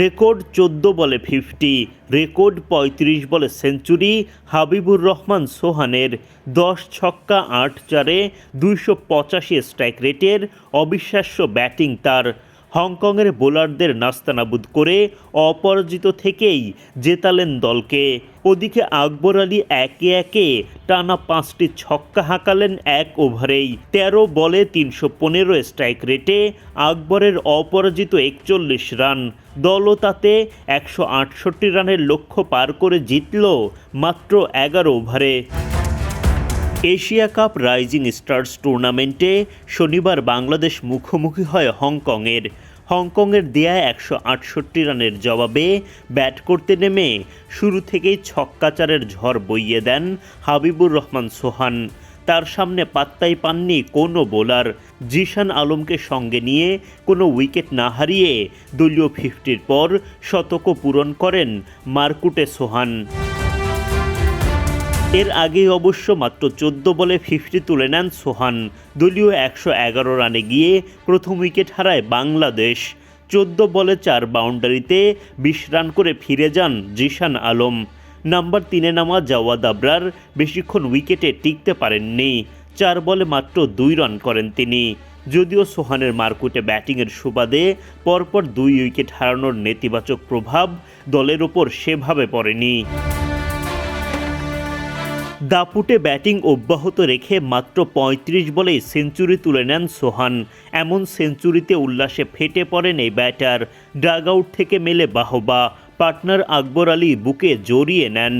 Record চোদ্দ বলে fifty, record পঁয়ত্রিশ বলে সেঞ্চুরি হাবিবুর রহমান সোহানের। দশ ছক্কা আট চারে দুইশো পঁচাশি স্ট্রাইক রেটের অবিশ্বাস্য ব্যাটিং তার। হংকংয়ের বোলারদের নাস্তানাবুদ করে অপরাজিত থেকেই জেতালেন দলকে। ওদিকে আকবর আলী একে একে টানা পাঁচটি ছক্কা হাঁকালেন এক ওভারেই। তেরো বলে তিনশো পনেরো স্ট্রাইক রেটে আকবরের অপরাজিত একচল্লিশ রান। দলও তাতে একশো আটষট্টি রানের লক্ষ্য পার করে জিতল মাত্র এগারো ওভারে। এশিয়া কাপ রাইজিং স্টার্স টুর্নামেন্টে শনিবার বাংলাদেশ মুখোমুখি হয় হংকংয়ের। হংকংয়ের দেয়া একশো আটষট্টি রানের জবাবে ব্যাট করতে নেমে শুরু থেকেই ছক্কাচারের ঝড় বইয়ে দেন হাবিবুর রহমান সোহান। তার সামনে পাত্তাই পাননি কোনো বোলার। জিশান আলমকে সঙ্গে নিয়ে কোনো উইকেট না হারিয়ে দলীয় ফিফটির পর শতকও পূরণ করেন মার্কুটে সোহান। এর আগে অবশ্য মাত্র চোদ্দ বলে ফিফটি তুলে নেন সোহান। দলীয় একশো এগারো রানে গিয়ে প্রথম উইকেট হারায় বাংলাদেশ। চোদ্দ বলে চার বাউন্ডারিতে বিশ রান করে ফিরে যান জিশান আলম। নাম্বার তিনে নামা জাওয়াদ আবরার বেশিক্ষণ উইকেটে টিকতে পারেননি। চার বলে মাত্র দুই রান করেন তিনি। যদিও সোহানের মারকুটে ব্যাটিংয়ের সুবাদে পরপর দুই উইকেট হারানোর নেতিবাচক প্রভাব দলের ওপর সেভাবে পড়েনি। দাপুটে ব্যাটিং অব্যাহত রেখে মাত্র ৩৫ বলেই সেঞ্চুরি তুলে নেন সোহান। এমন সেঞ্চুরিতে উল্লাসে ফেটে পড়েন এই ব্যাটার। ডাগ আউট থেকে মেলে বাহবা। পার্টনার আকবর আলী বুকে জড়িয়ে নেন।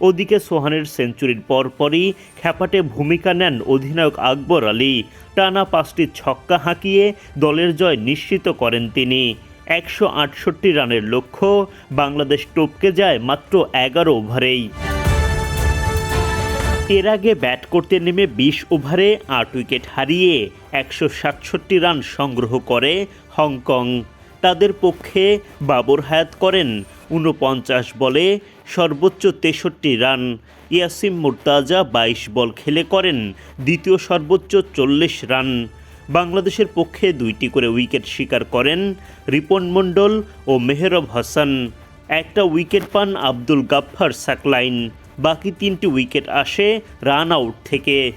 ওদিকে সোহানের সেঞ্চুরির পরপরই খ্যাপাটে ভূমিকা নেন অধিনায়ক আকবর আলী। টানা পাঁচটি ছক্কা হাঁকিয়ে দলের জয় নিশ্চিত করেন তিনি। একশো আটষট্টি রানের লক্ষ্য বাংলাদেশ টপকে যায় মাত্র এগারো ওভারেই। এর আগে ব্যাট করতে নেমে বিশ ওভারে আট উইকেট হারিয়ে একশো সাতষট্টি রান সংগ্রহ করে হংকং। তাদের পক্ষে বাবর হায়াত করেন ঊনপঞ্চাশ বলে সর্বোচ্চ তেষট্টি রান। ইয়াসিম মুর্তাজা বাইশ বল খেলে করেন দ্বিতীয় সর্বোচ্চ চল্লিশ রান। বাংলাদেশের পক্ষে দুইটি করে উইকেট শিকার করেন রিপন মণ্ডল ও মেহরব হাসান। একটা উইকেট পান আব্দুল গাফফার সাকলাইন। বাকি তিনটি উইকেট আসে রান আউট থেকে।